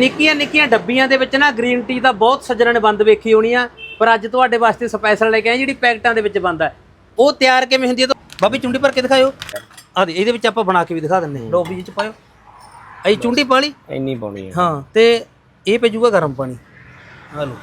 ਨਿੱਕੀਆਂ ਨਿੱਕੀਆਂ ਡੱਬੀਆਂ ਦੇ ਵਿੱਚ ਨਾ ਗ੍ਰੀਨ ਟੀ ਦਾ ਬਹੁਤ ਸੱਜਣਾਂ ਨੇ ਬੰਦ ਵੇਖੀ ਹੋਣੀ ਆ ਪਰ ਅੱਜ ਤੁਹਾਡੇ ਵਾਸਤੇ ਸਪੈਸ਼ਲ ਲੈ ਕੇ ਆਏ ਜਿਹੜੀ ਪੈਕਟਾਂ ਦੇ ਵਿੱਚ ਬੰਦ ਹੈ ਉਹ ਤਿਆਰ ਕਿਵੇਂ ਹੁੰਦੀ ਹੈ ਤਾਂ? ਬਾਬੀ ਚੁੰਡੀ ਭਰ ਕੇ ਦਿਖਾਇਓ। ਆ ਦੇ ਇਹਦੇ ਵਿੱਚ ਆਪਾਂ ਬਣਾ ਕੇ ਵੀ ਦਿਖਾ ਦਿੰਦੇ ਹਾਂ। ਡੋਬੀ ਚ ਪਾਇਓ। ਅਈ ਚੁੰਡੀ ਪਾ ਲਈ। ਇੰਨੀ ਪਾਉਣੀ ਹੈ ਹਾਂ ਤੇ ਇਹ ਭੇਜੂਗਾ ਗਰਮ ਪਾਣੀ। ਆ ਲਓ।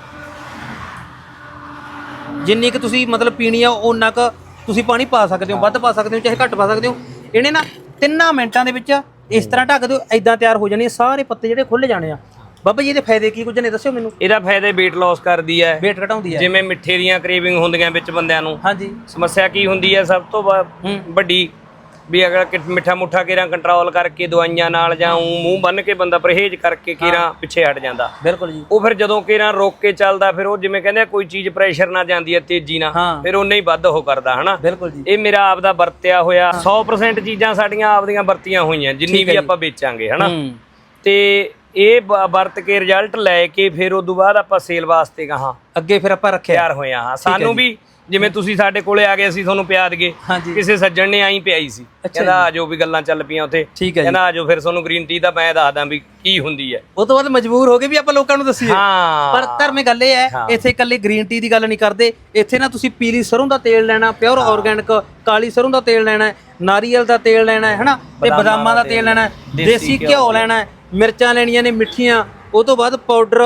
ਜਿੰਨੀ ਕਿ ਤੁਸੀਂ ਮਤਲਬ ਪੀਣੀ ਆ ਉਹਨਾਂ ਕ ਤੁਸੀਂ ਪਾਣੀ ਪਾ ਸਕਦੇ ਹੋ ਵੱਧ ਪਾ ਸਕਦੇ ਹੋ ਚਾਹੇ ਘੱਟ ਪਾ ਸਕਦੇ ਹੋ। ਇਹਨੇ ਨਾ ਤਿੰਨਾਂ ਮਿੰਟਾਂ ਦੇ ਵਿੱਚ ਇਸ ਤਰ੍ਹਾਂ ਢੱਕ ਦਿਓ ਐਦਾਂ ਤਿਆਰ ਹੋ ਜਾਣੀ ਸਾਰੇ ਪੱਤੇ ਜਿਹੜੇ ਖੁੱਲ ਜਾਣੇ ਆ। ਬਾਬਾ ਜੀ ਇਹਦੇ ਫਾਇਦੇ ਕੀ ਕੁਝ ਨੇ ਦੱਸਿਓ ਮੈਨੂੰ? ਇਹਦਾ ਫਾਇਦੇ weight loss ਕਰਦੀ ਹੈ। ਵੇਟ ਘਟਾਉਂਦੀ ਹੈ। ਜਿਵੇਂ ਮਿੱਠੇ ਦੀਆਂ ਕ੍ਰੇਵਿੰਗ ਹੁੰਦੀਆਂ ਵਿੱਚ ਬੰਦਿਆਂ ਨੂੰ। ਹਾਂਜੀ। ਸਮੱਸਿਆ ਕੀ ਹੁੰਦੀ ਹੈ ਸਭ ਤੋਂ। ਵੱਡੀ ਵੀ ਅਗਰ ਕਿ ਮਿੱਠਾ ਮੁੱਠਾ ਕੇਰਾਂ ਕੰਟਰੋਲ ਕਰਕੇ ਦਵਾਈਆਂ ਨਾਲ ਜਾਂ ਊਂ ਮੂੰਹ ਬੰਨ ਕੇ ਬੰਦਾ ਪਰਹੇਜ਼ ਕਰਕੇ ਕੇਰਾਂ ਪਿੱਛੇ ਹਟ ਜਾਂਦਾ। ਬਿਲਕੁਲ ਜੀ। ਉਹ ਫਿਰ ਜਦੋਂ ਕੇਰਾਂ ਰੋਕ ਕੇ ਚੱਲਦਾ ਫਿਰ ਉਹ ਜਿਵੇਂ ਕਹਿੰਦੇ ਆ ਕੋਈ ਚੀਜ਼ ਪ੍ਰੈਸ਼ਰ ਨਾਲ ਜਾਂਦੀ ਹੈ ਤੇਜ਼ੀ ਨਾਲ। ਫਿਰ ਉਹਨੇ ਹੀ ਵੱਧ ਉਹ ਕਰਦਾ ਹਨਾ? ਬਿਲਕੁਲ ਜੀ। ਇਹ ਮੇਰਾ ਆਪ ਦਾ ਵਰਤਿਆ ਹੋਇਆ 100% ਚੀਜ਼ਾਂ ਸਾਡੀਆਂ ਆਪਦੀਆਂ ਵਰਤੀਆਂ ਹੋਈਆਂ ਜਿੰਨੀ ਵੀ ਆਪਾਂ ਵੇਚਾਂਗੇ ਹਨਾ? ਤੇ ਇਹ ਵਰਤ ਕੇ ਰਿਜ਼ਲਟ ਲੈ ਕੇ ਫਿਰ ਉਦੋਂ ਬਾਅਦ ਆਪਾਂ ਸੇਲ ਵਾਸਤੇ ਕਹਾਂ ਅੱਗੇ ਫਿਰ ਆਪਾਂ ਰੱਖਿਆ। ਤਿਆਰ ਹੋਏ ਹਾਂ ਸਾਨੂੰ ਵੀ ਜਿਵੇਂ ਤੁਸੀਂ ਸਾਡੇ ਕੋਲੇ ਆ ਗਏ ਅਸੀਂ ਤੁਹਾਨੂੰ ਪਿਆ ਹਾਂਜੀ। ਕਿਸੇ ਸੱਜਣ ਨੇ ਆਈ ਪਿਆਈ ਸੀ। ਕਹਿੰਦਾ ਆਜੋ ਵੀ ਗੱਲਾਂ ਚੱਲ ਪਈਆਂ ਉੱਥੇ। ਕਹਿੰਦਾ ਆਜੋ ਫਿਰ ਤੁਹਾਨੂੰ ਗ੍ਰੀਨ ਟੀ ਦਾ ਮੈਂ ਦੱਸਦਾ ਵੀ ਕੀ ਹੁੰਦੀ ਹੈ। ਉਹ ਤੋਂ ਬਾਅਦ ਮਜਬੂਰ ਹੋ ਗਏ ਵੀ ਆਪਾਂ ਲੋਕਾਂ ਨੂੰ ਦੱਸੀਏ। ਹਾਂ। ਪਰ ਧਰਮੇ ਗੱਲ ਇਹ ਹੈ ਇੱਥੇ ਇਕੱਲੇ ਗ੍ਰੀਨ ਟੀ ਦੀ ਗੱਲ ਨਹੀਂ ਕਰਦੇ। ਇੱਥੇ ਨਾ ਤੁਸੀਂ ਪੀਲੀ ਸਰੋਂ ਦਾ ਤੇਲ ਲੈਣਾ ਪਿਓਰ ਆਰਗੈਨਿਕ ਕਾਲੀ ਸਰੋਂ ਦਾ ਤੇਲ ਲੈਣਾ ਨਾਰੀਅਲ ਦਾ ਤੇਲ ਲੈਣਾ ਹੈ ਹਨਾ? ਤੇ ਬਦਾਮਾਂ ਦਾ ਤੇਲ ਲੈਣਾ ਦੇਸੀ ਘਿਓ ਲੈਣਾ ਮਿਰਚਾਂ ਲੈਣੀਆਂ ਨੇ ਮਿੱਠੀਆਂ ਉਹ ਤੋਂ ਬਾਅਦ ਪਾਊਡਰ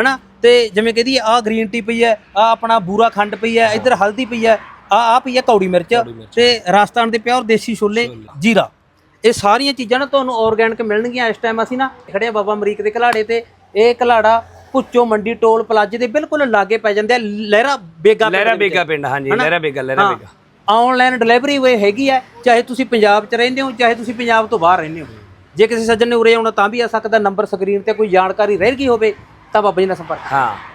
ਹਨਾ? ਤੇ ਜਿਵੇਂ ਕਹਦੀ ਆ ਗ੍ਰੀਨ ਟੀ ਪਈ ਹੈ ਆ ਆਪਣਾ ਬੂਰਾ ਖੰਡ ਪਈ ਹੈ ਇੱਧਰ ਹਲਦੀ ਪਈ ਹੈ ਆ ਆ ਪਈ ਹੈ ਕੌੜੀ ਮਿਰਚ ਤੇ ਰਾਜਸਥਾਨ ਦੇ ਪਿਓਰ ਦੇਸੀ ਛੋਲੇ ਜੀਰਾ। ਇਹ ਸਾਰੀਆਂ ਚੀਜ਼ਾਂ ਨਾ ਤੁਹਾਨੂੰ ਆਰਗੈਨਿਕ ਮਿਲਣਗੀਆਂ ਇਸ ਟਾਈਮ ਅਸੀਂ ਨਾ। ਖੜੇ ਆ ਬਾਬਾ ਅਮਰੀਕ ਦੇ ਘਲਾੜੇ ਤੇ। ਇਹ ਘਲਾੜਾ ਪੁੱਚੋ ਮੰਡੀ ਟੋਲ ਪਲਾਜ਼ੇ ਦੇ ਬਿਲਕੁਲ ਲਾਗੇ ਪੈ ਜਾਂਦੇ ਆ ਲਹਿਰਾ ਬੇਗਾ ਲਹਿਰਾ। ਬੇਗਾ ਪਿੰਡ ਹਾਂਜੀ ਲਹਿਰਾ ਬੇਗਾ ਲਹਿਰਾ ਬੇਗਾ। ਆਨਲਾਈਨ ਡਿਲੀਵਰੀ ਵੇ ਹੈਗੀ ਹੈ ਚਾਹੇ ਤੁਸੀਂ ਪੰਜਾਬ 'ਚ ਰਹਿੰਦੇ ਹੋ ਚਾਹੇ ਤੁਸੀਂ ਪੰਜਾਬ ਤੋਂ ਬਾਹਰ ਰਹਿੰਦੇ ਹੋ। ਜੇ ਕਿਸੇ ਸੱਜਣ ਨੇ ਉਰੇ ਆਉਣਾ ਤਾਂ ਵੀ ਆ ਸਕਦਾ ਨੰਬਰ ਸਕਰੀਨ ਤੇ ਕੋਈ ਜਾਣਕਾਰੀ ਰਹਿ ਗਈ ਹੋਵੇ। ਤਾਂ ਬਾਬਾ ਜੀ ਨਾਲ ਸੰਪਰਕ ਹਾਂ